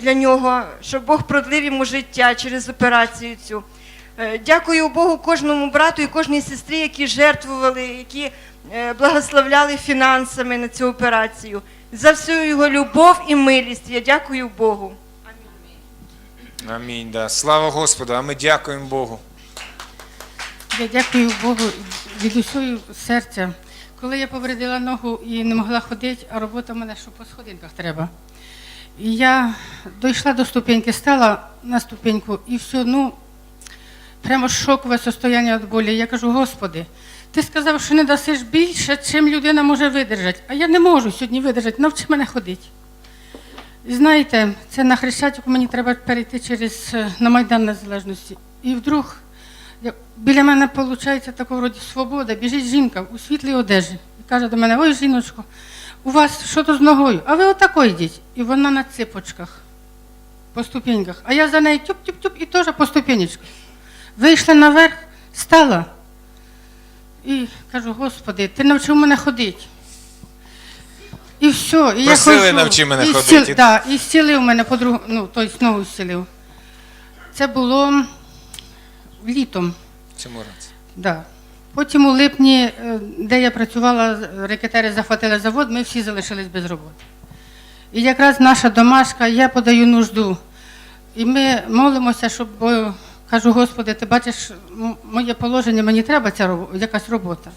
для нього, щоб Бог продлив йому життя через операцію цю. Е, Дякую Богу кожному брату і кожній сестрі, які жертвували, які е, благословляли фінансами на цю операцію. За всю його любов і милість. Я дякую Богу. Амінь. Да. Слава Господу, а ми дякуємо Богу. Я дякую Богу від усього серця. Коли я повредила ногу і не могла ходити, а робота в мене що по сходинках треба. І я дійшла до ступеньки, стала на ступеньку і все, ну, прямо шокове состояння від болі. Я кажу, Господи, ти сказав, що не дасиш більше, чим людина може видержати. А я не можу сьогодні видержати, навчи мене ходити. І знаєте, це на Хрещатику мені треба перейти через е, на Майдан Незалежності. І вдруг біля мене виходить така вроді свобода, біжить жінка у світлій одежі і каже до мене: ой, жіночко, у вас що то з ногою? А ви отако йдіть. І вона на ципочках, по ступеньках. А я за нею тюп-тюп-тюп і теж по ступенечках. Вийшла наверх, стала. І кажу, Господи, ти навчив мене ходити. І все, і я Просили, ходжу. «Навчи мене і ходити». Зціл, да, і зцілив мене подругу, ну, тобто ногу зцілив. Це було літом. В цьому році. Да. Потім у липні, е, де я працювала, рекетери захватили завод, ми всі залишились без роботи. І якраз наша домашка, я подаю нужду. І ми молимося, щоб, бо, кажу, Господи, ти бачиш моє положення, мені треба ця якась робота.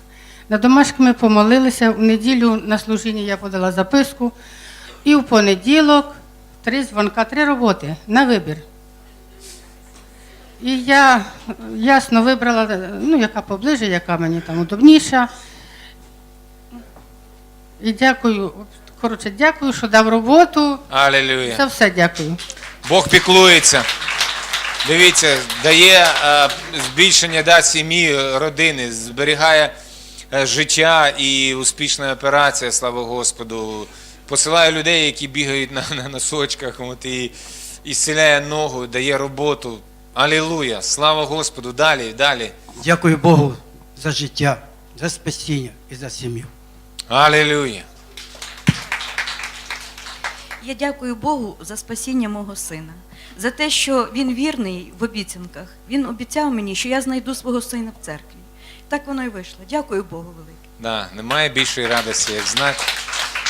На домашки ми помолилися, в неділю на служінні я подала записку, і в понеділок три дзвонка, три роботи на вибір. І я ясно вибрала, ну, яка поближе, яка мені там удобніша. І дякую, коротше, дякую, що дав роботу. Алілюя. За все дякую. Бог піклується. Дивіться, дає е, збільшення да, сім'ї, родини, зберігає е, життя і успішна операція, слава Господу. Посилає людей, які бігають на, на носочках, от, і, і зціляє ногу, дає роботу. Алілуя! Слава Господу! Далі, далі. Дякую Богу за життя, за спасіння і за сім'ю. Алілуя! Я дякую Богу за спасіння мого сина, за те, що він вірний в обіцянках. Він обіцяв мені, що я знайду свого сина в церкві. Так воно і вийшло. Дякую Богу велике. Да, немає більшої радості, як знати,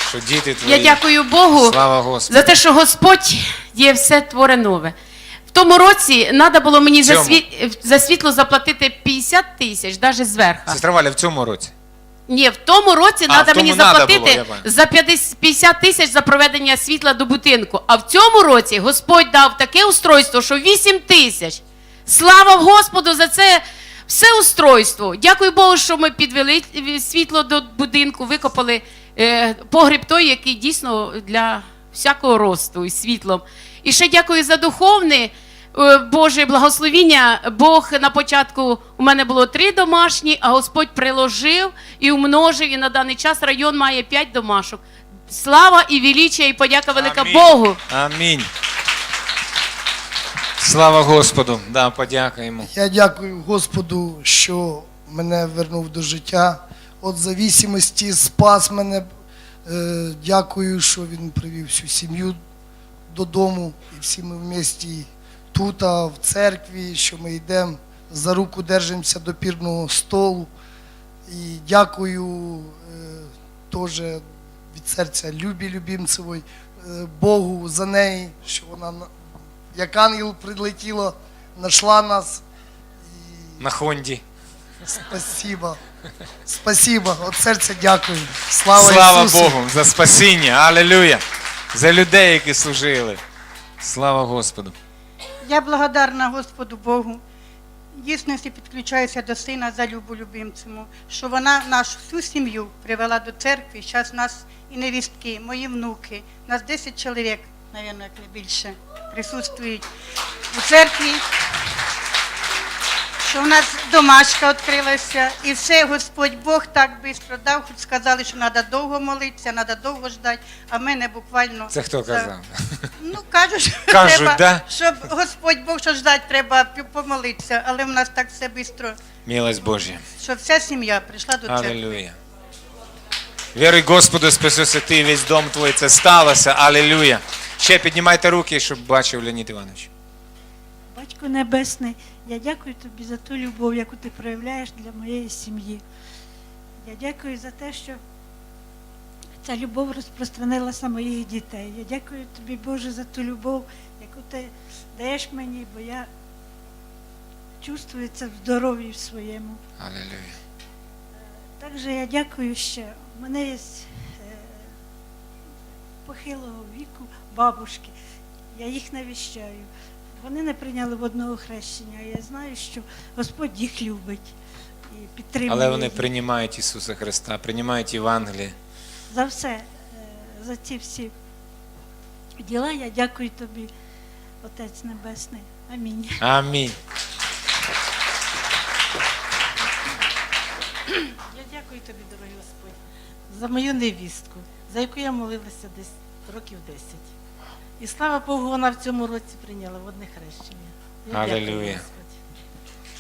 що діти твої. Я дякую Богу Слава Господу. за те, що Господь є все творе нове. В тому році треба було мені за, Цьому. світ, за світло заплатити 50 тисяч, навіть зверху. Сестра Валя, в цьому році. Ні, в тому році А, в треба тому мені надо заплатити було, я за 50 50 тисяч за проведення світла до будинку. А в цьому році Господь дав таке устройство, що 8 тисяч. Слава Господу за це все устройство. Дякую Богу, що ми підвели світло до будинку, викопали е, погріб той, який дійсно для всякого росту і світлом. І ще дякую за духовне. е, Боже благословіння. Бог на початку у мене було три домашні, а Господь приложив і умножив. І на даний час район має п'ять домашок. Слава і величія, і подяка велика Амінь. Богу. Амінь. Слава Господу. Да, подякуємо. Я дякую Господу, що мене вернув до життя. От завісимості спас мене. Е, Дякую, що він привів всю сім'ю додому. І всі ми в місті тут, а в церкві, що ми йдемо за руку держимося до пірного столу. І дякую е, теж від серця Любі Любімцевої, е, Богу за неї, що вона як ангел прилетіла, знайшла нас. На Хонді. Спасибо. Спасибо. От серця дякую. Слава, Слава Ісусу. Богу за спасіння. Алілюя. За людей, які служили. Слава Господу. Я благодарна Господу Богу. Дійсно, всі підключаюся до сина за любу любимцему, що вона нашу всю сім'ю привела до церкви. Зараз нас і невістки, мої внуки, нас 10 чоловік, мабуть, як не більше, присутствують у церкві. Що в нас домашка відкрилася, і все Господь Бог так швидко дав, хоч сказали, що треба довго молитися, треба довго ждати, а мене буквально. Це хто за- казав? Ну, кажуть, що Кажуть, треба, да? щоб Господь Бог що ждать, треба пі- помолитися, але в нас так все швидко, Милость Божья. що вся сім'я прийшла до церкви. Алілюя. Віруй Господу, спасися ти, весь дом твій, це сталося. Алілюя. Ще піднімайте руки, щоб бачив Леонід Іванович. Батько Небесний, я дякую тобі за ту любов, яку ти проявляєш для моєї сім'ї. Я дякую за те, що ця любов розпространилася моїх дітей. Я дякую тобі, Боже, за ту любов, яку ти даєш мені, бо я чувствую це в здоров'ї своєму. Алілюя. Також я дякую ще. У мене є е, похилого віку бабушки. Я їх навіщаю. Вони не прийняли водного хрещення. Я знаю, що Господь їх любить і підтримує. Але вони їх. приймають Ісуса Христа, приймають Євангеліє. за все, е, за ці всі діла. Я дякую тобі, Отець Небесний. Амінь. Амінь. Я дякую тобі, дорогий Господь, за мою невістку, за яку я молилася десь років 10. І слава Богу, вона в цьому році прийняла водне хрещення. Я дякую, Алілуя. Господь.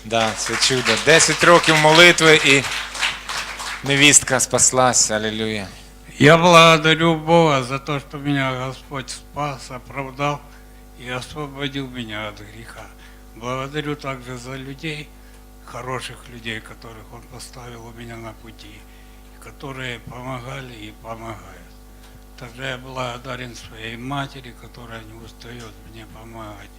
Да, це чудо. Десять років молитви і невістка спаслась. Алілюя. Я благодарю Бога за то, что меня Господь спас, оправдал и освободил меня от греха. Благодарю также за людей, хороших людей, которых Он поставил у меня на пути, и которые помогали и помогают. Также я благодарен своей матери, которая не устает мне помогать.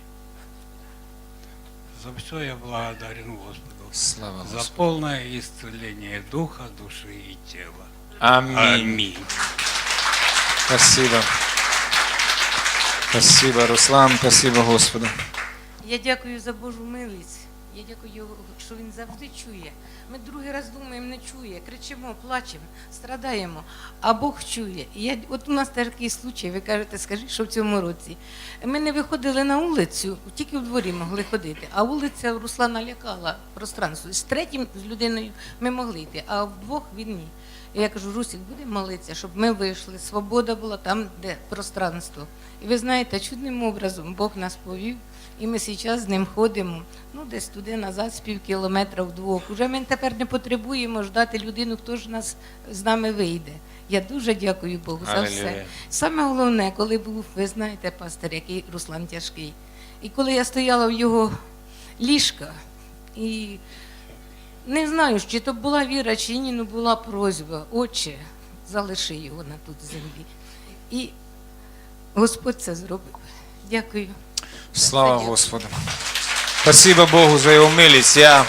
За все я благодарен Господу. Слава За Господу. полное исцеление духа, души и тела. Амінь. Аминь. Спасибо. Спасибо, Руслан, спасибо Господу. Я дякую за Божу милість. Я дякую, що він завжди чує. Ми другий раз думаємо, не чує, кричимо, плачемо, страдаємо, а Бог чує. Я, от у нас такий случай, ви кажете, скажи, що в цьому році. Ми не виходили на вулицю, тільки в дворі могли ходити, а вулиця Руслана лякала пространство. З третім з людиною ми могли йти, а вдвох він ні. Я кажу, Русік, будемо молитися, щоб ми вийшли. Свобода була там, де пространство. І ви знаєте, чудним образом Бог нас повів, і ми зараз з ним ходимо, ну десь туди назад, з пів кілометра вдвох. Уже ми тепер не потребуємо ждати людину, хто ж нас з нами вийде. Я дуже дякую Богу за все. Саме головне, коли був, ви знаєте, пастир, який Руслан тяжкий. І коли я стояла в його ліжка, і не знаю, чи то була віра, чи ні, ну була просьба, Отче, залиши його на тут землі. І Господь це зробив. Дякую. Слава Господу. Спасибо Богу за його милість. Я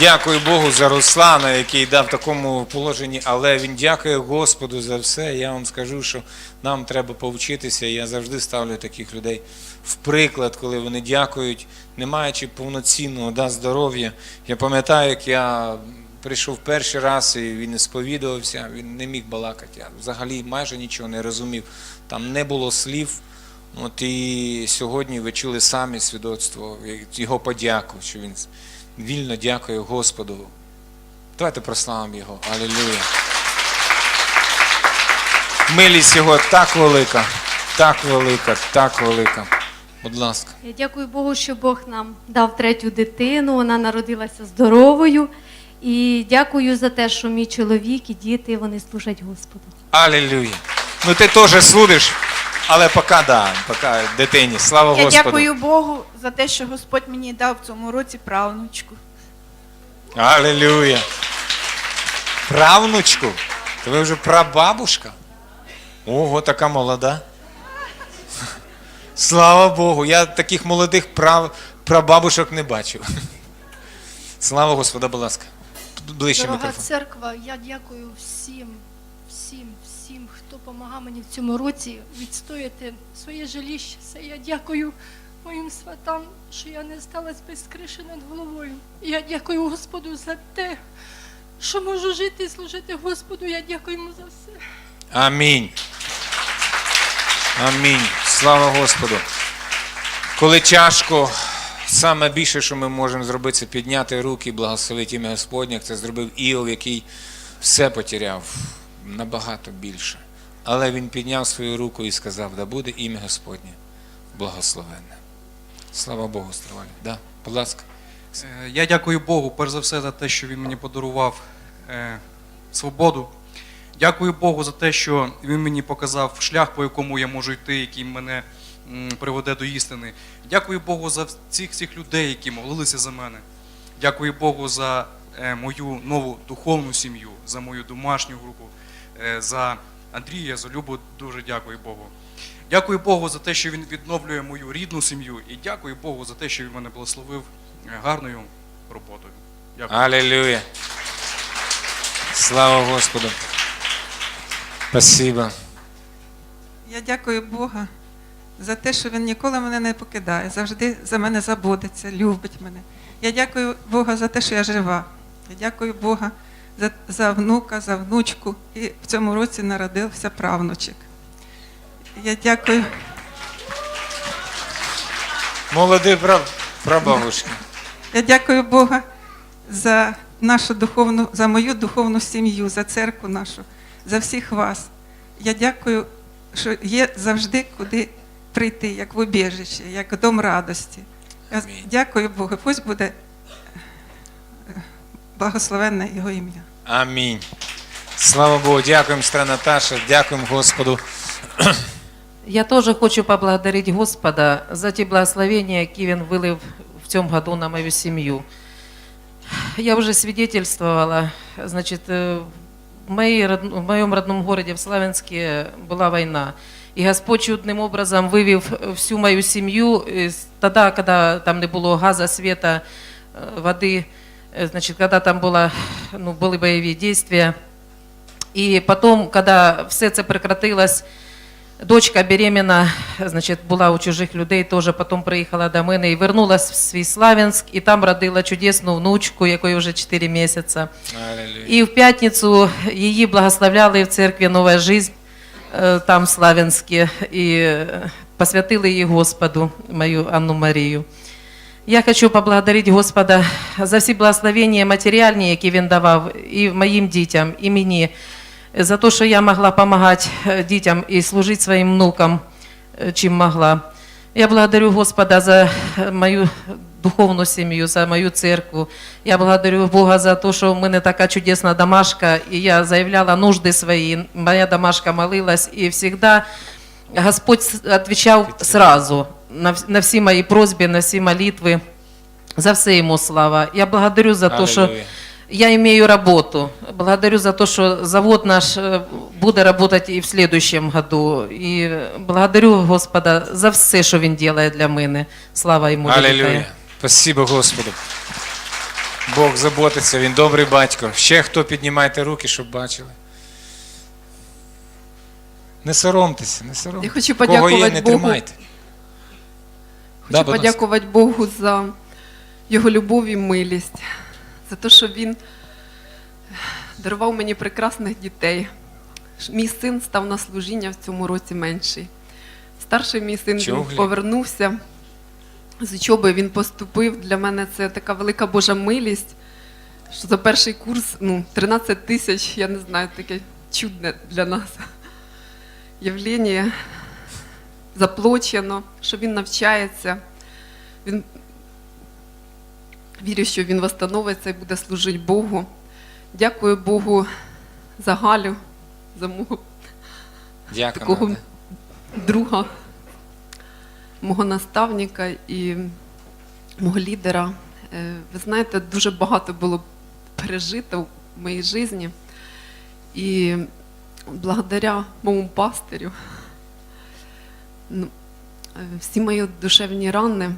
дякую Богу за Руслана, який дав такому положенні, але він дякує Господу за все. Я вам скажу, що нам треба повчитися. Я завжди ставлю таких людей в приклад, коли вони дякують, не маючи повноцінного да, здоров'я. Я пам'ятаю, як я прийшов перший раз і він сповідувався, він не міг балакати. Я взагалі майже нічого не розумів. Там не було слів. От і сьогодні ви чули самі свідоцтво, його подяку, що він вільно дякує Господу. Давайте прославимо його. Алілуя. Милість його так велика, так велика, так велика. Будь ласка. Я дякую Богу, що Бог нам дав третю дитину. Вона народилася здоровою. І дякую за те, що мій чоловік і діти вони служать Господу. Алілуя. Ну ти теж судиш, але поки да, поки дитині. Слава Я Господу. дякую Богу за те, що Господь мені дав в цьому році правнучку. Алілуя. Правнучку? То ви вже прабабушка? Ого, така молода. Слава Богу, я таких молодих прав, прабабушок не бачив. Слава Господу, будь ласка. Ближче Дорога мікрофон. церква, я дякую всім, всім, допомагав мені в цьому році відстояти своє жилище. Це я дякую моїм сватам, що я не сталася без криші над головою. Я дякую Господу за те, що можу жити і служити Господу. Я дякую йому за все. Амінь. Амінь. Слава Господу. Коли тяжко, саме більше, що ми можемо зробити, це підняти руки благословити ім'я Господнє. Це зробив Іов, який все потеряв набагато більше. Але він підняв свою руку і сказав, да буде ім'я Господнє благословенне. Слава Богу, Стравалі. Да, будь ласка. Е, Я дякую Богу, перш за все, за те, що він мені подарував е, свободу. Дякую Богу за те, що Він мені показав шлях, по якому я можу йти, який мене приведе до істини. Дякую Богу за цих всіх людей, які молилися за мене. Дякую Богу за е, мою нову духовну сім'ю, за мою домашню групу, е, за Андрія, за Любу. Дуже дякую Богу. Дякую Богу за те, що він відновлює мою рідну сім'ю, і дякую Богу за те, що він мене благословив е, гарною роботою. Дякую. Аллилуйя. Слава Господу. Спасибо. Я дякую Бога за те, що Він ніколи мене не покидає, завжди за мене заботиться, любить мене. Я дякую Бога за те, що я жива. Я дякую Бога за, за внука, за внучку. І в цьому році народився правнучик. Я дякую. Молодий прав... прабабушка. Я дякую Бога за нашу духовну, за мою духовну сім'ю, за церкву нашу, за всіх вас. Я дякую, що є завжди куди прийти, як в убіжище, як дом радості. Я дякую Богу. Пусть буде е, благословенне його ім'я. Амінь. Слава Богу, дякуємо, сестра Наташа, дякуємо Господу. Я тоже хочу поблагодарить Господа за те благословения, які Он вылил в цьому году на мою семью. Я уже свидетельствовала, значит, э, в, моей, род- в моем родном городе, в Славянске, была война. И Господь чудным образом вывел всю мою семью, из- тогда, когда там не было газа, света, э, воды, э, значит, когда там было, ну, были боевые действия. И потом, когда все это прекратилось, Дочка беременна, значить, була у чужих людей, теж потім приїхала до мене і вернулась в свій Славянськ, і там родила чудесну внучку, якої вже 4 місяці. Аллилуйя. І в п'ятницю її благословляли в церкві Нова Жизнь, е, там в Славянське, і е, посвятили її Господу, мою Анну Марію. Я хочу поблагодарить Господа за всі благословення матеріальні, які Він давав і моїм дітям, і мені, за те, що я могла допомагати дітям і служити своїм внукам, е, чим могла. Я благодарю Господа за е, мою духовну сім'ю, за мою церкву. Я благодарю Бога за те, що в мене така чудесна домашка, і я заявляла нужди свої. Моя домашка молилась, і завжди Господь с- отвечал сразу На, всі мої просьби, на всі молитви. За все йому слава. Я благодарю за те, що я имею работу. Благодарю за то, что завод наш э, буде работать и в следующем году. И благодарю Господа за все, що Він делает для мене. Слава йому. Аллилуйя. Спасибо Господу. Бог заботиться, він добрий батько. Ще хто піднімайте руки, щоб бачили. Не соромтеся, не соромтеся. Я хочу Кого є, подякувати не Богу. тримайте. Хочу Да, подякувати Богу за його любов і милість, за те, що він дарував мені прекрасних дітей. Мій син став на служіння в цьому році менший. Старший мій син він повернувся з учоби, він поступив. Для мене це така велика Божа милість, що за перший курс ну, 13 тисяч, я не знаю, таке чудне для нас явлення заплачено, що він навчається. Він вірю, що він восстановиться і буде служити Богу. Дякую Богу за Галю, за мого Дякую. такого Надя. друга, мого наставника і мого лідера. Е, Ви знаєте, дуже багато було пережито в моїй житті. І благодаря моєму пастирю всі мої душевні рани,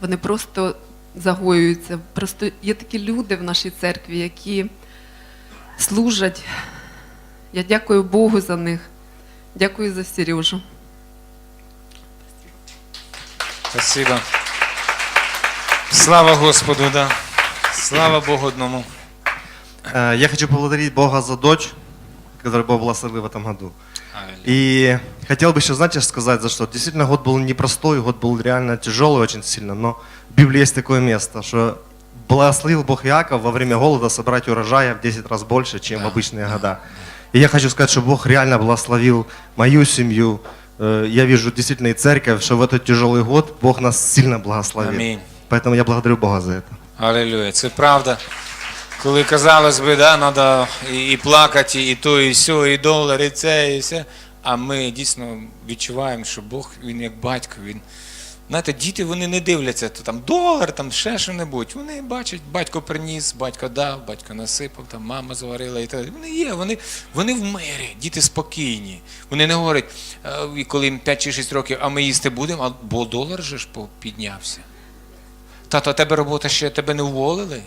вони просто загоюються. Просто є такі люди в нашій церкві, які служать. Я дякую Богу за них. Дякую за Сережу. Спасибо. Слава Господу, да. Слава Богу одному. Э, Я хочу поблагодарить Бога за дочь, которую Бог благословил в этом году. И хотел бы еще, знаете, сказать, за что. Действительно, год был непростой, год был реально тяжелый очень сильно, но в Библии есть такое место, что благословил Бог Иаков во время голода собрать урожая в 10 раз больше, чем в обычные года. И я хочу сказать, что Бог реально благословил мою семью. Э, Я вижу действительно и церковь, что в этот тяжелый год Бог нас сильно благословил. Аминь. Поэтому я благодарю Бога за это. Аллилуйя. Це правда. Коли казалось би, да, треба і, плакати, і то, і сьо, і долар, і це, і все. А ми дійсно відчуваємо, що Бог, він як батько, він. Знаєте, діти вони не дивляться, то там долар, там ще що-небудь. Вони бачать, батько приніс, батько дав, батько насипав, там мама зварила і так. Вони є, вони, вони в мирі, діти спокійні. Вони не говорять, «Е, коли їм 5 чи 6 років, а ми їсти будемо, бо долар же ж піднявся. Тато, а тебе робота ще тебе не уволили?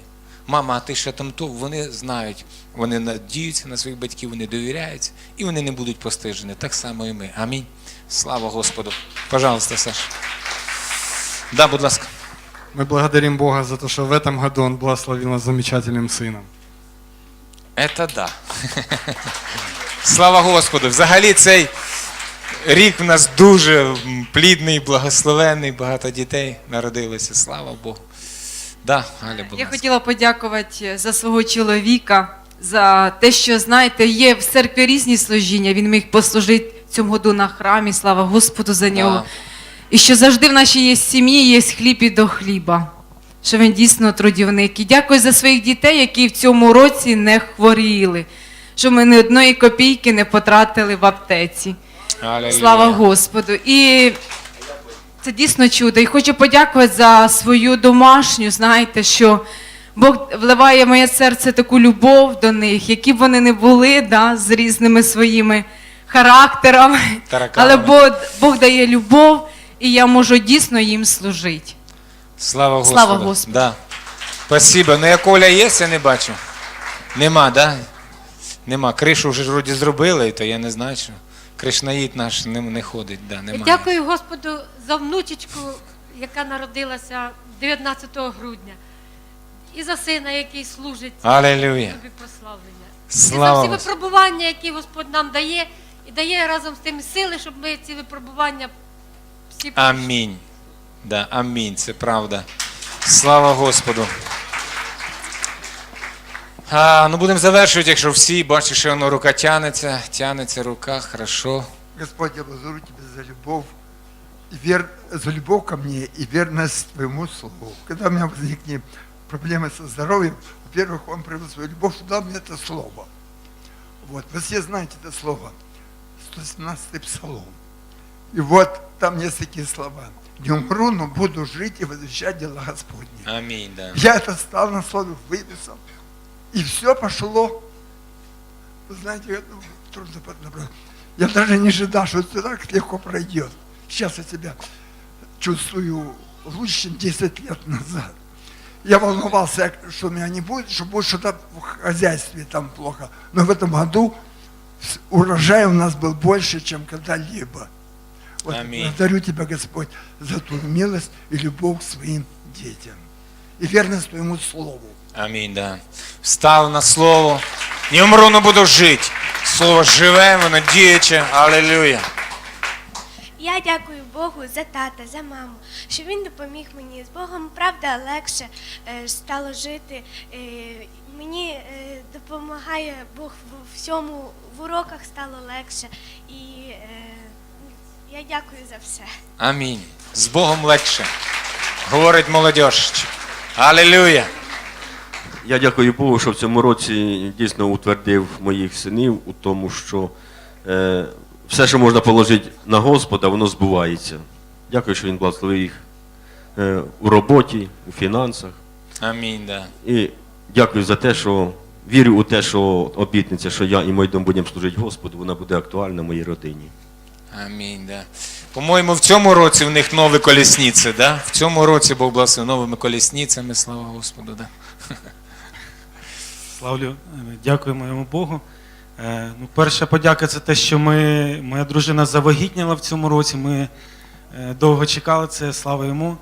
Мама, а ти ще там то? Вони знають, вони надіються на своїх батьків, вони довіряються і вони не будуть постижені. Так само і ми. Амінь. Слава Господу. Пожалуйста, Саша. Да, будь ласка. Мы благодарим Бога за то, что в этом году Он благословил нас замечательным сыном. Это да. Слава Господу. Взагалі цей рік в нас дуже м, плідний, благословенний, багато дітей народилося. Слава Богу. Да, Галя, будь Я ласка. хотіла подякувати за свого чоловіка, за те, що знаєте, є в церкві різні служіння. Він міг послужити цьому году на храмі. Слава Господу за нього. Да. І що завжди в нашій є сім'ї є хліб і до хліба. Що він дійсно трудівник. І дякую за своїх дітей, які в цьому році не хворіли. Що ми ні одної копійки не потратили в аптеці. Алілуя. Слава Господу. І це дійсно чудо. І хочу подякувати за свою домашню. Знаєте, що Бог вливає в моє серце таку любов до них, які б вони не були, да, з різними своїми характерами. Тараканами. Але Бог, Бог дає любов, і я можу дійсно їм служити. Слава Господу. Слава Господу. Да. Спасибо. Ну, як Оля є, я не бачу. Нема, да? Нема. Кришу вже вроді зробили, то я не знаю, що. Кришнаїд наш не, не ходить, да, немає. Дякую Господу за внучечку, яка народилася 19 грудня, і за сина, який служить. Алілуя. Тобі прославлення. Слава і за всі випробування, які Господь нам дає, і дає разом з тим сили, щоб ми ці випробування всі пройшли. Амінь. Да, амінь, це правда. Слава Господу. А, ну будемо завершувати, якщо всі бачиш, що воно рука тянеться, тянеться рука, хорошо. Господь, я благодарю Тебя за любовь, и вер... за любовь ко мне и верность Твоему Слову. Когда у меня возникли проблемы со здоровьем, во-первых, Он привел свою любовь, что дал мне это Слово. Вот, вы все знаете это Слово. 117-й Псалом. И вот там есть такие слова. Не умру, но буду жить и возвещать дела Господни. Амінь, да. Я это стал на слове выписал. И все пошло. Вы знаете, это трудно подобрать. Я даже не ожидал, что это так легко пройдет. Сейчас я себя чувствую лучше, чем 10 лет назад. Я волновался, что меня не будет, что будет что-то в хозяйстве там плохо. Но в этом году урожай у нас был больше, чем когда-либо. Вот, Аминь. благодарю Тебя, Господь, за Твою милость и любовь к своим детям. И верность Твоему Слову. Амінь, да. Встав на слово. Не умру, но буду жити. Слово живе, воно діюче. Алілуя. Я дякую Богу за тата, за маму, що він допоміг мені. З Богом, правда, легше е, стало жити. Е, мені е, допомагає Бог в всьому, в уроках стало легше. І е, я дякую за все. Амінь. З Богом легше. Говорить молодь. Алілуя. Я дякую Богу, що в цьому році дійсно утвердив моїх синів у тому, що е, все, що можна положити на Господа, воно збувається. Дякую, що Він благословив їх е, у роботі, у фінансах. Амінь, да. І дякую за те, що вірю у те, що обітниця, що я і мій дом будемо служити Господу, вона буде актуальна в моїй родині. Амінь, да. По-моєму, в цьому році в них нові колісниці, да? В цьому році Бог благословив новими колісницями, слава Господу, да. Славлю, дякуємо йому Богу. Е, Ну, перша подяка це те, що ми, моя дружина завагітніла в цьому році. Ми е, довго чекали це, слава йому.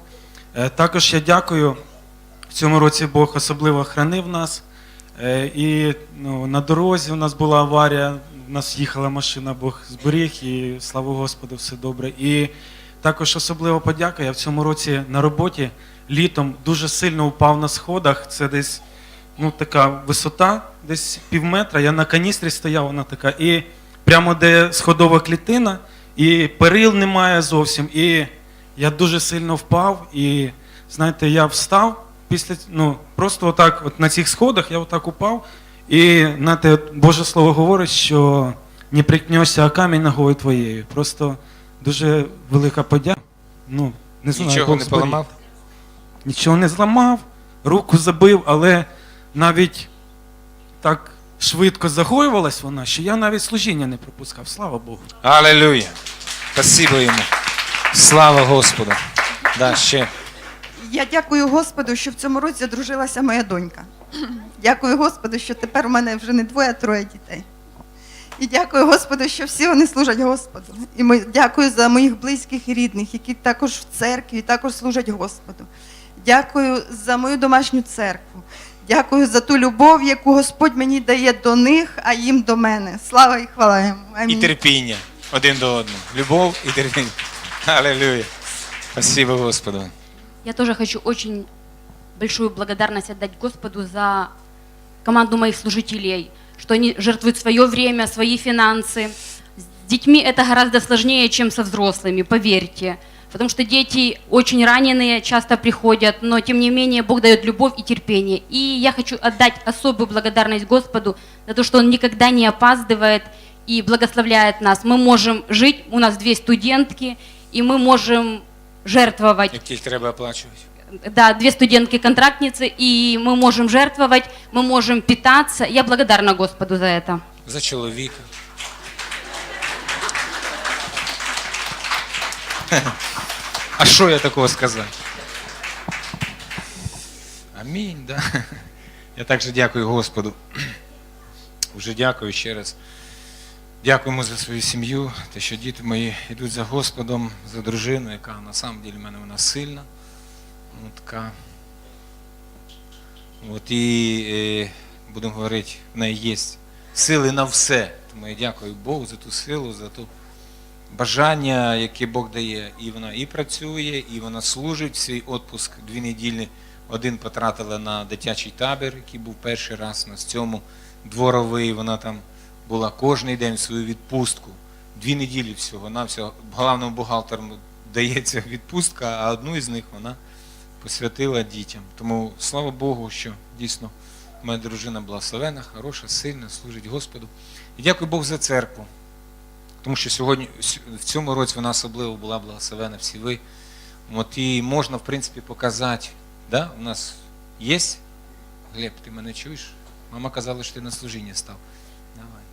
Е, Також я дякую. В цьому році Бог особливо хранив нас. І ну, на дорозі у нас була аварія, у нас їхала машина, Бог зберіг, і слава Господу, все добре. І також особлива подяка. Я в цьому році на роботі літом дуже сильно упав на сходах. Це десь ну, така висота, десь пів метра. Я на каністрі стояв, вона така. І прямо де сходова клітина, і перил немає зовсім. І я дуже сильно впав. І знаєте, я встав, після ну, просто отак, от на цих сходах я отак упав, і знаєте, Боже Слово говорить, що не прикнешся, а камінь ногою твоєю. Просто дуже велика подяка. Ну, не знаю, Нічого Бог не зберіг. поламав? Нічого не зламав, руку забив, але навіть так швидко загоювалась вона, що я навіть служіння не пропускав. Слава Богу. Аллилуйя. Спасибо йому. Слава Господу. Да, ще. Я дякую Господу, що в цьому році одружилася моя донька. Дякую Господу, що тепер у мене вже не двоє, а троє дітей. І дякую Господу, що всі вони служать Господу. І ми дякую за моїх близьких і рідних, які також в церкві, також служать Господу. Дякую за мою домашню церкву. Дякую за ту любов, яку Господь мені дає до них, а їм до мене. Слава і хвала йому. І Амінь. терпіння один до одного. Любов і терпіння. Аллилуйя. Спасибо Господу. Я тоже хочу очень большую благодарность отдать Господу за команду моих служителей, что они жертвуют свое время, свои финансы. С детьми это гораздо сложнее, чем со взрослыми, поверьте. Потому что дети очень раненые, часто приходят, но тем не менее Бог дает любовь и терпение. И я хочу отдать особую благодарность Господу за то, что Он никогда не опаздывает и благословляет нас. Мы можем жить, у нас две студентки, и мы можем жертвовать Яких треба оплачувати. да, две студентки-контрактницы, и мы можем жертвовать, мы можем питаться. Я благодарна Господу за это. За чоловіка. А що я такого сказав? Амінь, да. Я також дякую Господу. Вже дякую ще раз. Дякуємо за свою сім'ю, те, що діти мої йдуть за Господом, за дружину, яка на самом деле в мене вона сильна. Ну, така. От і е, будемо говорити, в неї є сили на все. Тому я дякую Богу за ту силу, за ту бажання, яке Бог дає. І вона і працює, і вона служить свій відпуск дві неділі. Один потратила на дитячий табір, який був перший раз на цьому дворовий. Вона там була кожен день в свою відпустку. Дві неділі всього. На всього головному бухгалтеру дається відпустка, а одну із них вона посвятила дітям. Тому слава Богу, що дійсно моя дружина благословена, хороша, сильна, служить Господу. І дякую Богу за церкву. Тому що сьогодні, в цьому році вона особливо була благословена, всі ви. От і можна, в принципі, показати. Да? У нас є? Глеб, ти мене чуєш? Мама казала, що ти на служіння став. Давай.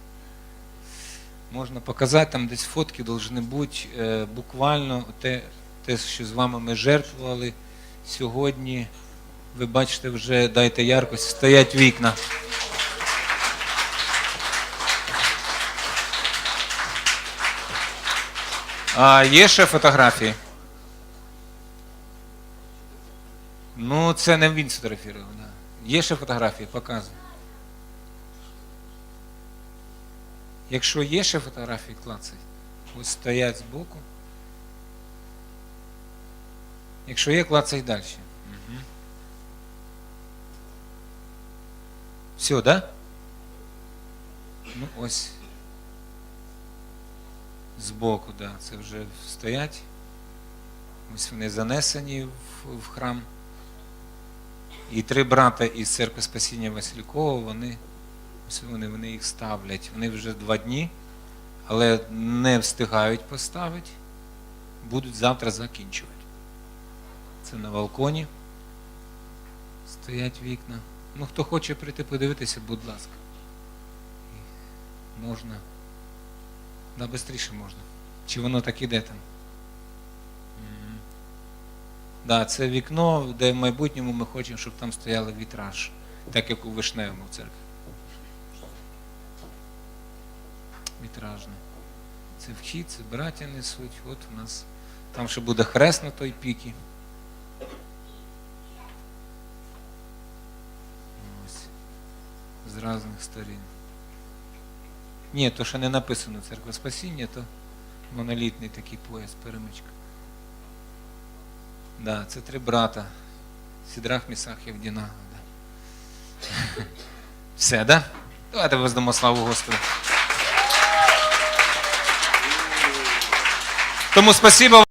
Можна показати, там десь фотки повинні бути е, буквально те, те, що з вами ми жертвували сьогодні. Ви бачите, вже дайте яркость, стоять вікна. А є ще фотографії? Ну, це не він сфотографував. Да. Є ще фотографії, показуй. Якщо є ще фотографії, клацай. Ось стоять збоку. Якщо є, клацай далі. Угу. Все, да? Ну, ось. Збоку, да, це вже стоять. Ось вони занесені в, в храм. І три брата із церкви Спасіння Василькова, вони, ось вони, вони їх ставлять. Вони вже два дні, але не встигають поставити, будуть завтра закінчувати. Це на балконі. Стоять вікна. Ну, хто хоче прийти подивитися, будь ласка. Можна. Да, швидше можна. Чи воно так іде там? Да, це вікно, де в майбутньому ми хочемо, щоб там стояли вітраж, так як у Вишневому церкві. Вітражне. Це вхід, це браття несуть. От у нас там ще буде хрест на той пікі. Ось. З різних сторін. Ні, то ще не написано церква спасіння, то монолітний такий пояс, перемичка. Да, це три брата. Сідрах, Місах, Євдіна. Да. Все, да? Давайте воздамо славу Господу. Тому спасибо.